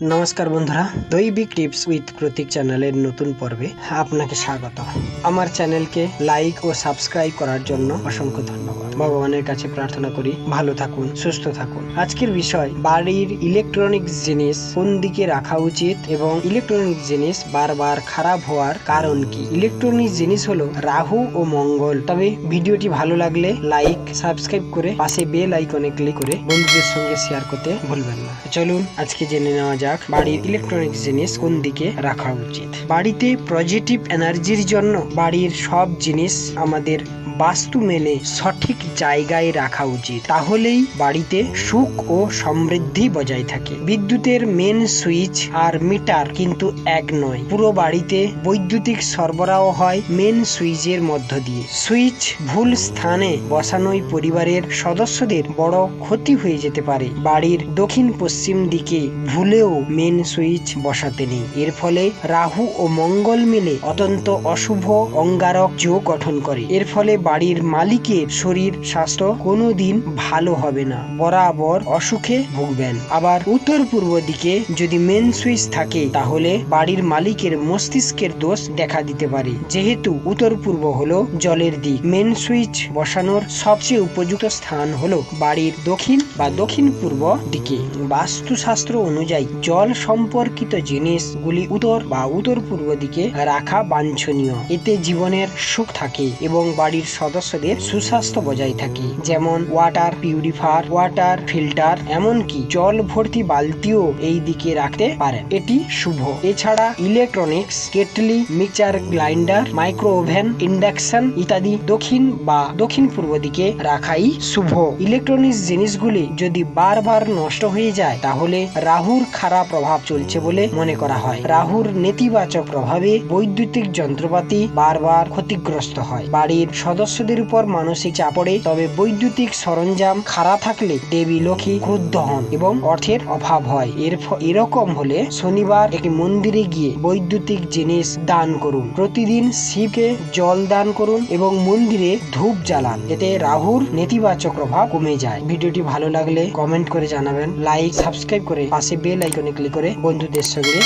নমস্কার বন্ধুরা, দৈবিক tips with প্রতীক চ্যানেলের নতুন পর্বে আপনাকে স্বাগত। আমার চ্যানেলকে লাইক ও সাবস্ক্রাইব করার জন্য অসংখ্য ধন্যবাদ। ভগবানের কাছে প্রার্থনা করি, ভালো থাকুন, সুস্থ থাকুন। আজকের বিষয়, বাড়ির ইলেকট্রনিক্স জিনিস কোন দিকে রাখা উচিত এবং ইলেকট্রনিক জিনিস বারবার খারাপ হওয়ার কারণ কি? ইলেকট্রনিক জিনিস হলো রাহু ও মঙ্গল। তবে ভিডিওটি ভালো লাগলে লাইক সাবস্ক্রাইব করে পাশে বেল আইকনে ক্লিক করে বন্ধুদের সঙ্গে শেয়ার করতে ভুলবেন না। চলুন, আজকে জেনে নেওয়া যাক বাড়ির ইলেকট্রনিক জিনিস কোন দিকে রাখা উচিত। বাড়িতে পজিটিভ এনার্জির জন্য বাড়ির সব জিনিস আমাদের বাস্তু মেনে সঠিক জায়গায় রাখা উচিত। তাহলেই বাড়িতে সুখ ও সমৃদ্ধি বজায় থাকে। বিদ্যুতের মেন সুইচ আর মিটার কিন্তু এক নয়। পুরো বাড়িতে বৈদ্যুতিক সরবরাহ হয় মেন সুইচের মধ্য দিয়ে। সুইচ ভুল স্থানে বসানোই পরিবারের সদস্যদের বড় ক্ষতি হয়ে যেতে পারে। বাড়ির দক্ষিণ পশ্চিম দিকে ভুলেও মেন সুইচ বসাতে নেই। এর ফলে রাহু ও মঙ্গল মিলে অত্যন্ত অশুভ, অঙ্গারক যোগ গঠন করে। এর ফলে বাড়ির মালিকের শরীর স্বাস্থ্য কোনোদিন ভালো হবে না। বরাবর অসুখে ভুগবেন। আবার উত্তর পূর্ব দিকে যদি মেন সুইচ থাকে, তাহলে বাড়ির মালিকের মস্তিষ্কের দোষ দেখা দিতে পারে। যেহেতু উত্তর পূর্ব হলো জলের দিক মেন সুইচ বসানোর সবচেয়ে উপযুক্ত স্থান হলো বাড়ির দক্ষিণ বা দক্ষিণ পূর্ব দিকে। বাস্তুশাস্ত্র অনুযায়ী জল সম্পর্কিত জিনিসগুলি উত্তর বা উত্তর পূর্ব দিকে রাখা বাঞ্ছনীয়। এতে জীবনের সুখ থাকে এবং বাড়ির সদস্যদের সুস্বাস্থ্য বজায় থাকে। যেমন ওয়াটার পিউরিফায়ার ওয়াটার ফিল্টার এমনকি জল ভর্তি বালতিও এই দিকে রাখতে পারেন। এটি শুভ। এছাড়া electronics kettle mixer grinder micro oven induction ইত্যাদি দক্ষিণ বা দক্ষিণ পূর্ব দিকে রাখাই শুভ। ইলেকট্রনিক্স জিনিসগুলি যদি বারবার নষ্ট হয়ে যায়, তাহলে রাহুর খারাপ প্রভাব চলছে বলে মনে করা হয়। রাহুর নেতিবাচক প্রভাবে বৈদ্যুতিক যন্ত্রপাতি বারবার ক্ষতিগ্রস্ত হয়। বাড়ির সদস্যদের উপর মানসিক চাপ পড়ে, তবে বৈদ্যুতিক সরঞ্জাম খারাপ থাকলে দেবী লক্ষ্মী ক্রুদ্ধ হন এবং অর্থের অভাব হয়। এর এরকম হলে শনিবার একটি মন্দিরে গিয়ে বৈদ্যুতিক জিনিস দান করুন। প্রতিদিন শিবকে জল দান করুন এবং মন্দিরে ধূপ জ্বালান। এতে রাহুর নেতিবাচক প্রভাব কমে যায়। ভিডিওটি ভালো লাগলে কমেন্ট করে জানাবেন। লাইক, সাবস্ক্রাইব করে পাশে বেল আইকনে ক্লিক করে বন্ধুদের সঙ্গে